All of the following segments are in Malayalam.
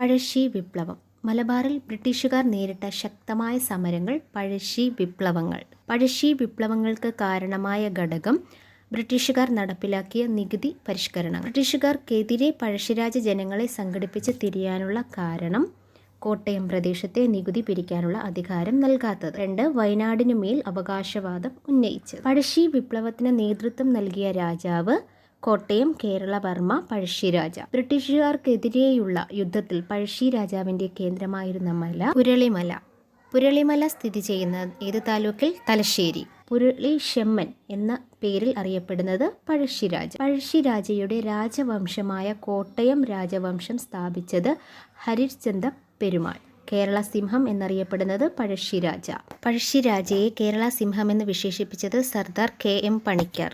പഴശ്ശി വിപ്ലവം. മലബാറിൽ ബ്രിട്ടീഷുകാർ നേരിട്ട ശക്തമായ സമരങ്ങൾ പഴശ്ശി വിപ്ലവങ്ങൾ. പഴശ്ശി വിപ്ലവങ്ങൾക്ക് കാരണമായ ഘടകം ബ്രിട്ടീഷുകാർ നടപ്പിലാക്കിയ നികുതി പരിഷ്കരണം ബ്രിട്ടീഷുകാർക്കെതിരെ പഴശ്ശിരാജ ജനങ്ങളെ സംഘടിപ്പിച്ച് തിരിയാനുള്ള കാരണം കോട്ടയം പ്രദേശത്തെ നികുതി പിരിക്കാനുള്ള അധികാരം നൽകാത്തത്. രണ്ട് വയനാടിനു മേൽ അവകാശവാദം ഉന്നയിച്ചത്. പഴശ്ശി വിപ്ലവത്തിന് നേതൃത്വം നൽകിയ രാജാവ് കോട്ടയം കേരളവർമ്മ പഴശ്ശിരാജ ബ്രിട്ടീഷുകാർക്കെതിരെയുള്ള യുദ്ധത്തിൽ പഴശ്ശി രാജാവിന്റെ കേന്ദ്രമായിരുന്ന മല പുരളിമല. പുരളിമല സ്ഥിതി ചെയ്യുന്ന ഏത് താലൂക്കിൽ? തലശ്ശേരി. പുരളി ഷെമ്മൻ എന്ന പേരിൽ അറിയപ്പെടുന്നത് പഴശ്ശിരാജ പഴശ്ശിരാജയുടെ രാജവംശമായ കോട്ടയം രാജവംശം സ്ഥാപിച്ചത് ഹരിശ്ചന്ദ്ര പെരുമാൾ. കേരള സിംഹം എന്നറിയപ്പെടുന്നത് പഴശ്ശിരാജ പഴശ്ശിരാജയെ കേരള സിംഹം എന്ന് വിശേഷിപ്പിച്ചത് Sardar K M Panikkar.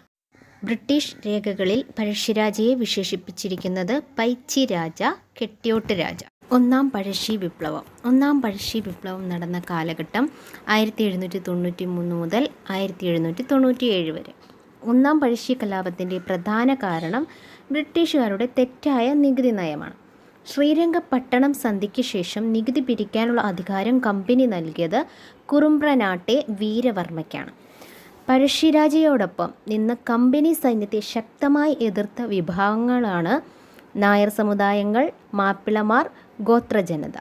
British രേഖകളിൽ പഴശ്ശിരാജയെ വിശേഷിപ്പിച്ചിരിക്കുന്നത് പൈച്ചി രാജ കെട്ടിയോട്ട് രാജ. ഒന്നാം പഴശ്ശി വിപ്ലവം. ഒന്നാം പഴശ്ശി വിപ്ലവം നടന്ന കാലഘട്ടം ആയിരത്തി എഴുന്നൂറ്റി തൊണ്ണൂറ്റി മൂന്ന് മുതൽ ആയിരത്തി എഴുന്നൂറ്റി തൊണ്ണൂറ്റി ഏഴ് വരെ. ഒന്നാം പഴശ്ശി കലാപത്തിന്റെ പ്രധാന കാരണം ബ്രിട്ടീഷുകാരുടെ തെറ്റായ നികുതി നയമാണ്. ശ്രീരംഗപട്ടണം സന്ധിക്ക് ശേഷം നികുതി പിരിക്കാനുള്ള അധികാരം കമ്പനി നൽകിയത് കുറുമ്പ്രനാട്ടെ വീരവർമ്മയ്ക്കാണ്. പഴശ്ശിരാജയോടൊപ്പം നിന്ന് കമ്പനി സൈന്യത്തെ ശക്തമായി എതിർത്ത വിഭാഗങ്ങളാണ് നായർ സമുദായങ്ങൾ മാപ്പിളമാർ ഗോത്രജനത.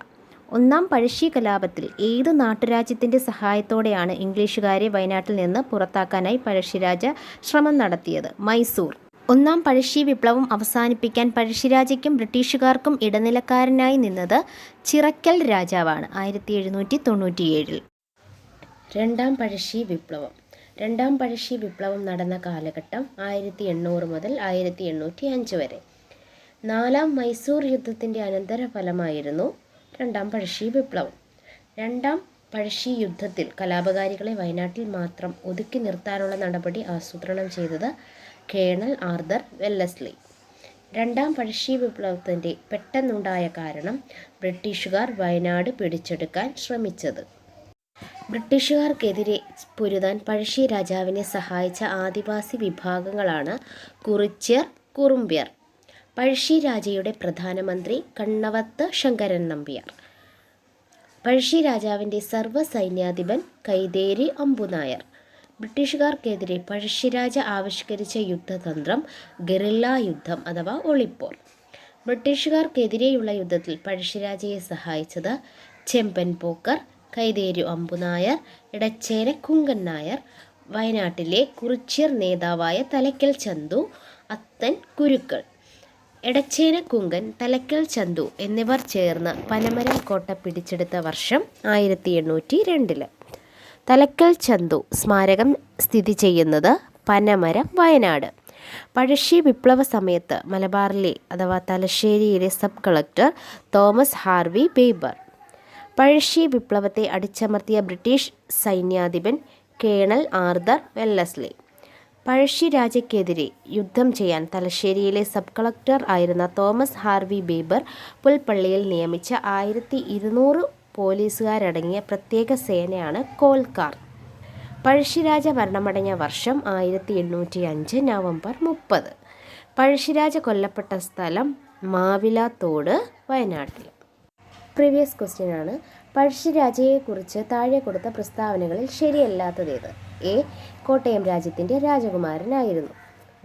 ഒന്നാം പഴശ്ശി കലാപത്തിൽ ഏത് നാട്ടുരാജ്യത്തിന്റെ സഹായത്തോടെയാണ് ഇംഗ്ലീഷുകാരെ വയനാട്ടിൽ നിന്ന് പുറത്താക്കാനായി പഴശ്ശിരാജ ശ്രമം നടത്തിയത്? മൈസൂർ. ഒന്നാം പഴശ്ശി വിപ്ലവം അവസാനിപ്പിക്കാൻ പഴശ്ശിരാജയ്ക്കും ബ്രിട്ടീഷുകാർക്കും ഇടനിലക്കാരനായി നിന്നത് ചിറക്കൽ രാജാവാണ് ആയിരത്തി എഴുന്നൂറ്റി തൊണ്ണൂറ്റിയേഴിൽ. രണ്ടാം പഴശ്ശി വിപ്ലവം. രണ്ടാം പഴശ്ശി വിപ്ലവം നടന്ന കാലഘട്ടം ആയിരത്തി എണ്ണൂറ് മുതൽ ആയിരത്തി എണ്ണൂറ്റി അഞ്ച് വരെ. നാലാം മൈസൂർ യുദ്ധത്തിന്റെ അനന്തരഫലമായിരുന്നു രണ്ടാം പഴശ്ശി വിപ്ലവം. രണ്ടാം പഴശ്ശി യുദ്ധത്തിൽ കലാപകാരികളെ വയനാട്ടിൽ മാത്രം ഒതുക്കി നിർത്താനുള്ള നടപടി ആസൂത്രണം ചെയ്തത് കേണൽ ആർദർ വെല്ലസ്ലി. രണ്ടാം പഴശ്ശി വിപ്ലവത്തിന്റെ പെട്ടെന്നുണ്ടായ കാരണം ബ്രിട്ടീഷുകാർ വയനാട് പിടിച്ചെടുക്കാൻ ശ്രമിച്ചത്. ബ്രിട്ടീഷുകാർക്കെതിരെ പൊരുതാൻ പഴശ്ശി രാജാവിനെ സഹായിച്ച ആദിവാസി വിഭാഗങ്ങളാണ് കുറിച്യർ കുറുമ്പ്യർ. പഴശ്ശി രാജയുടെ പ്രധാനമന്ത്രി കണ്ണവത്ത് ശങ്കരൻ നമ്പ്യാർ. പഴശ്ശി രാജാവിന്റെ സർവ സൈന്യാധിപൻ കൈതേരി അമ്പുനായർ. ബ്രിട്ടീഷുകാർക്കെതിരെ പഴശ്ശിരാജ ആവിഷ്കരിച്ച യുദ്ധതന്ത്രം ഗറില്ല യുദ്ധം അഥവാ ഒളിപ്പോർ ബ്രിട്ടീഷുകാർക്കെതിരെയുള്ള യുദ്ധത്തിൽ പഴശ്ശിരാജയെ സഹായിച്ചത് ചെമ്പൻ പോക്കർ കൈതേരു അമ്പുനായർ ഇടച്ചേര കുങ്കൻ നായർ വയനാട്ടിലെ കുറിച്യർ നേതാവായ തലക്കൽ ചന്തു അത്തൻ കുരുക്കൾ. എടച്ചേന കുങ്കൻ തലക്കൽ ചന്തു എന്നിവർ ചേർന്ന് പനമരം കോട്ട പിടിച്ചെടുത്ത വർഷം ആയിരത്തി എണ്ണൂറ്റി രണ്ടിൽ തലക്കൽ ചന്തു സ്മാരകം സ്ഥിതി ചെയ്യുന്നത് പനമരം വയനാട്. പഴശ്ശി വിപ്ലവ സമയത്ത് മലബാറിലെ അഥവാ തലശ്ശേരിയിലെ sub collector Thomas Harvey Baber. Pazhassi വിപ്ലവത്തെ അടിച്ചമർത്തിയ ബ്രിട്ടീഷ് സൈന്യാധിപൻ കേണൽ ആർദർ വെല്ലസ്ലി. പഴശ്ശി രാജയ്ക്കെതിരെ യുദ്ധം ചെയ്യാൻ തലശ്ശേരിയിലെ സബ് കളക്ടർ ആയിരുന്ന തോമസ് ഹാർവി ബേബർ പുൽപ്പള്ളിയിൽ നിയമിച്ച ആയിരത്തി ഇരുന്നൂറ് പോലീസുകാരടങ്ങിയ പ്രത്യേക സേനയാണ് കോൽക്കാർ. പഴശ്ശിരാജ മരണമടഞ്ഞ വർഷം ആയിരത്തി എണ്ണൂറ്റി അഞ്ച് നവംബർ മുപ്പത്. പഴശ്ശിരാജ കൊല്ലപ്പെട്ട സ്ഥലം മാവിലാത്തോട് വയനാട്ടിൽ. പ്രീവിയസ് ക്വസ്റ്റ്യൻ ആണ്. പഴശ്ശിരാജയെക്കുറിച്ച് താഴെ കൊടുത്ത പ്രസ്താവനകളിൽ ശരിയല്ലാത്തതേത് എ. കോട്ടയം രാജ്യത്തിന്റെ രാജകുമാരനായിരുന്നു.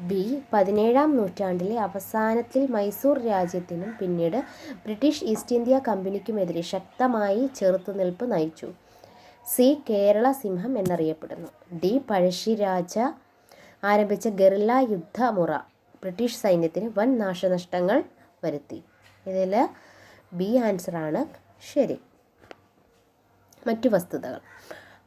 ബി. പതിനേഴാം നൂറ്റാണ്ടിലെ അവസാനത്തിൽ മൈസൂർ രാജ്യത്തിനും പിന്നീട് ബ്രിട്ടീഷ് ഈസ്റ്റ് ഇന്ത്യ കമ്പനിക്കുമെതിരെ ശക്തമായി ചെറുത്തുനിൽപ്പ് നയിച്ചു. സി. കേരള സിംഹം എന്നറിയപ്പെടുന്നു. ഡി. പഴശ്ശിരാജ ആരംഭിച്ച ഗറില്ല യുദ്ധമുറ. ബ്രിട്ടീഷ് സൈന്യത്തിന് വൻ നാശനഷ്ടങ്ങൾ വരുത്തി. ഇതിൽ ബി ആൻസർ ആണ് ശരി. മറ്റു വസ്തുതകൾ.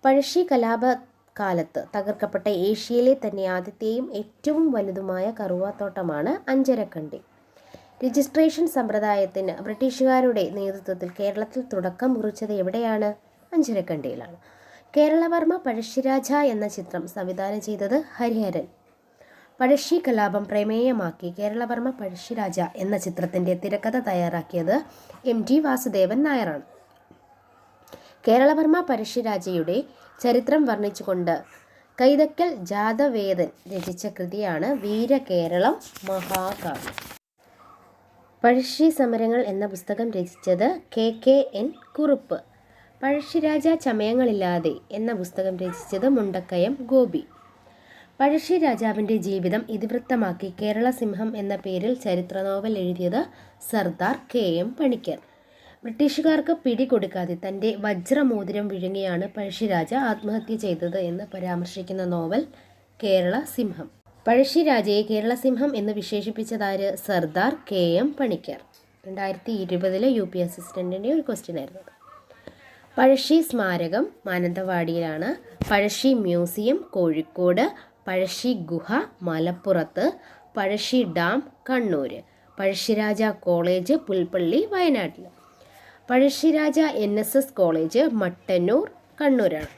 പഴശ്ശി കലാപ കാലത്ത് തകർക്കപ്പെട്ട ഏഷ്യയിലെ തന്നെ ആദ്യത്തെയും ഏറ്റവും വലുതുമായ കറുവാത്തോട്ടമാണ് അഞ്ചരക്കണ്ടി. രജിസ്ട്രേഷൻ സമ്പ്രദായത്തിന് ബ്രിട്ടീഷുകാരുടെ നേതൃത്വത്തിൽ കേരളത്തിൽ തുടക്കം കുറിച്ചത് എവിടെയാണ്? അഞ്ചരക്കണ്ടിയിലാണ്. കേരളവർമ്മ പഴശ്ശിരാജ എന്ന ചിത്രം സംവിധാനം ചെയ്തത് ഹരിഹരൻ. പഴശ്ശി കലാപം പ്രമേയമാക്കി കേരളവർമ്മ പഴശ്ശിരാജ എന്ന ചിത്രത്തിന്റെ തിരക്കഥ തയ്യാറാക്കിയത് എം ടി വാസുദേവൻ നായരാണ്. കേരളവർമ്മ പഴശ്ശിരാജയുടെ ചരിത്രം വർണിച്ചുകൊണ്ട് കൈതക്കൽ ജാതവേദൻ രചിച്ച കൃതിയാണ് വീരകേരളം മഹാകാവ്യം. പഴശ്ശി സമരങ്ങൾ എന്ന പുസ്തകം രചിച്ചത് K K N Kurup. Pazhassiraja ചമയങ്ങളില്ലാതെ എന്ന പുസ്തകം രചിച്ചത് മുണ്ടക്കയം ഗോപി. പഴശ്ശി രാജാവിന്റെ ജീവിതം ഇതിവൃത്തമാക്കി കേരള സിംഹം എന്ന പേരിൽ ചരിത്ര നോവൽ എഴുതിയത് സർദാർ കെ എം പണിക്കർ. ബ്രിട്ടീഷുകാർക്ക് പിടികൊടുക്കാതെ തന്റെ വജ്രമോതിരം വിഴുങ്ങിയാണ് പഴശ്ശിരാജ ആത്മഹത്യ ചെയ്തത് എന്ന് പരാമർശിക്കുന്ന നോവൽ കേരള സിംഹം. പഴശ്ശിരാജയെ കേരള സിംഹം എന്ന് വിശേഷിപ്പിച്ചതാര് സർദാർ കെ എം പണിക്കർ? രണ്ടായിരത്തി ഇരുപതിലെ യു പി അസിസ്റ്റന്റിന്റെ ഒരു ക്വസ്റ്റ്യൻ ആയിരുന്നു പഴശ്ശി സ്മാരകം മാനന്തവാടിയിലാണ്. പഴശ്ശി മ്യൂസിയം കോഴിക്കോട് പഴശ്ശി ഗുഹ മലപ്പുറത്ത് പഴശ്ശി ഡാം കണ്ണൂർ പഴശ്ശിരാജ കോളേജ് പുൽപ്പള്ളി വയനാട്ടിൽ Pazhassiraja N S S college Mattannur കണ്ണൂരാണ്.